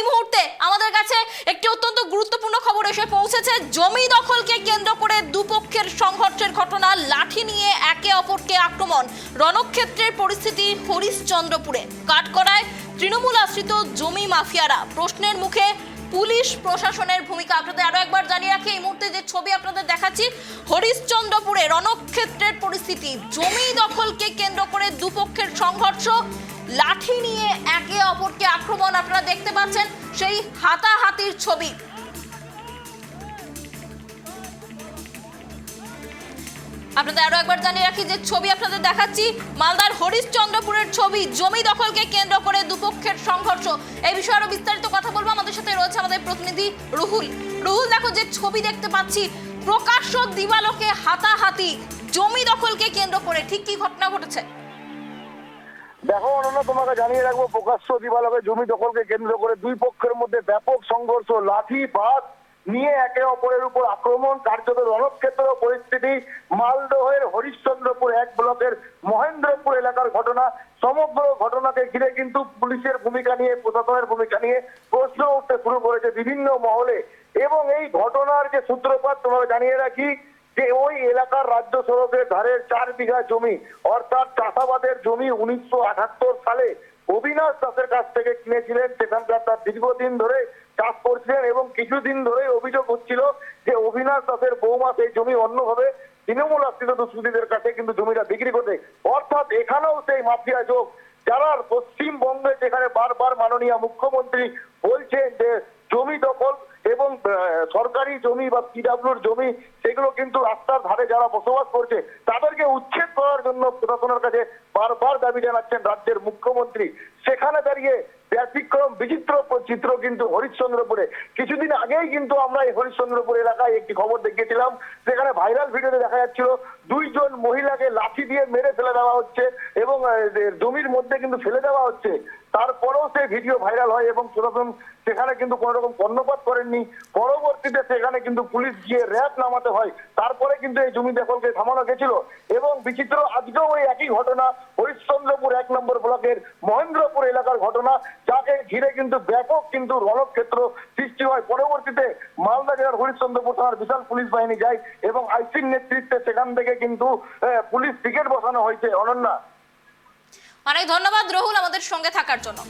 এই মুহূর্তে আমাদের কাছে একটি অত্যন্ত গুরুত্বপূর্ণ খবর এসে পৌঁছেছে। জমি দখলকে কেন্দ্র করে দুপক্ষের সংঘর্ষের ঘটনা, লাঠি নিয়ে একে অপরকে আক্রমণ, রণক্ষেত্রের পরিস্থিতি হরিশ্চন্দ্রপুরে। কাঠকড়ায় তৃণমূল আশ্রিত জমি মাফিয়ারা, প্রশ্নের মুখে পুলিশ প্রশাসনের ভূমিকা আপনাদের আরও একবার জানিয়ে রাখি, এই মুহূর্তে যে ছবি আপনাদের দেখাচ্ছি, হরিশ্চন্দ্রপুরে রণক্ষেত্রের পরিস্থিতি। জমি দখলকে কেন্দ্র করে দুপক্ষের সংঘর্ষ লাঠি নিয়ে একে অপরকে আক্রমণ আপনারা দেখতে পাচ্ছেন, সেই হাতাহাতির ছবি। আপনাদের আরও একবার জানিয়ে রাখি যে ছবি আপনাদের দেখাচ্ছি, মালদার হরিশ্চন্দ্রপুরের ছবি, জমি দখলকে কেন্দ্র করে দুপক্ষের সংঘর্ষ। এই বিষয়ে আরও বিস্তারিত কথা বলব। আমাদের সাথে রয়েছে আমাদের প্রতিনিধি রুহুল। রুহুল, দেখো যে ছবি দেখতে পাচ্ছি, প্রকাশ্য দিবালোকে হাতাহাতি, জমি দখলকে কেন্দ্র করে। ঠিক কি ঘটনা ঘটেছে? দেখো অনন্য, তোমাকে জানিয়ে রাখব, প্রকাশ্য দিবালকে জমি দখলকে কেন্দ্র করে দুই পক্ষের মধ্যে ব্যাপক সংঘর্ষ, লাঠি বাস নিয়ে একে অপরের উপর আক্রমণ, কার্যত রণক্ষেত্র পরিস্থিতি, মালদহের হরিশ্চন্দ্রপুর এক ব্লকের মহেন্দ্রপুর এলাকার ঘটনা, সমগ্র ঘটনাকে ঘিরে কিন্তু পুলিশের ভূমিকা নিয়ে, প্রশাসনের ভূমিকা নিয়ে প্রশ্ন উঠতে শুরু করেছে বিভিন্ন মহলে। এবং এই ঘটনার যে সূত্রপাত, তোমাকে জানিয়ে রাখি যে ওই এলাকার রাজ্য সড়কের ধারের চার বিঘা জমি, অর্থাৎ চাষাবাদের জমি উনিশশো আটাত্তর সালে অবিনাশ দাসের কাছ থেকে কিনেছিলেন। সেখানকার তার দীর্ঘদিন ধরে চাষ করছিলেন এবং কিছুদিন ধরে অভিযোগ হচ্ছিল যে অবিনাশ দাসের বৌমা সেই জমি অন্যভাবে তৃণমূল আশ্রিত দুষ্কৃতীদের কাছে কিন্তু জমিটা বিক্রি করতে। অর্থাৎ এখানেও সেই মাফিয়া যোগ, যারা পশ্চিমবঙ্গে যেখানে বারবার মাননীয় মুখ্যমন্ত্রী বলছেন যে জমি দখল সরকারি জমি বা পিডাব্লিউর জমি, সেগুলো কিন্তু রাস্তার ধারে যারা বসবাস করছে, তাদেরকে উচ্ছেদ করার জন্য প্রশাসনের কাছে বারবার দাবি জানাচ্ছেন রাজ্যের মুখ্যমন্ত্রী। সেখানে দাঁড়িয়ে ব্যতিক্রম, বিচিত্র চিত্র কিন্তু হরিশ্চন্দ্রপুরে। কিছুদিন আগেই কিন্তু আমরা এই হরিশ্চন্দ্রপুর এলাকায় একটি খবর দেখিয়েছিলাম সেখানে ভাইরাল ভিডিওতে দেখা যাচ্ছিল, দুইজন মহিলাকে লাঠি দিয়ে মেরে ফেলে দেওয়া হচ্ছে এবং জমির মধ্যে কিন্তু ফেলে দেওয়া হচ্ছে। তারপরেও সেই ভিডিও ভাইরাল হয় এবং প্রশাসন সেখানে কিন্তু কোনো রকম কর্ণপাত করেননি। পরবর্তীতে সেখানে কিন্তু পুলিশ গিয়ে র্যাব নামাতে হয়। তারপরে কিন্তু এই জমি দখলকে থামানো গেছিল এবং বিচিত্র আজকেও ওই একই ঘটনা, হরিশ্চন্দ্রপুর এক নম্বর ব্লকের মহেন্দ্রপুর এলাকার ঘটনা। যাকে ঘিরে কিন্তু ব্যাপক কিন্তু রণক্ষেত্র সৃষ্টি হয়। পরবর্তীতে মালদা জেলার হরিশ্চন্দ্রপুর থানার বিশাল পুলিশ বাহিনী যায় এবং আইসির নেতৃত্বে সেখান থেকে কিন্তু পুলিশ পিকেট বসানো হয়েছে। অনন্যা। অনেক ধন্যবাদ রহুল আমাদের সঙ্গে থাকার জন্য।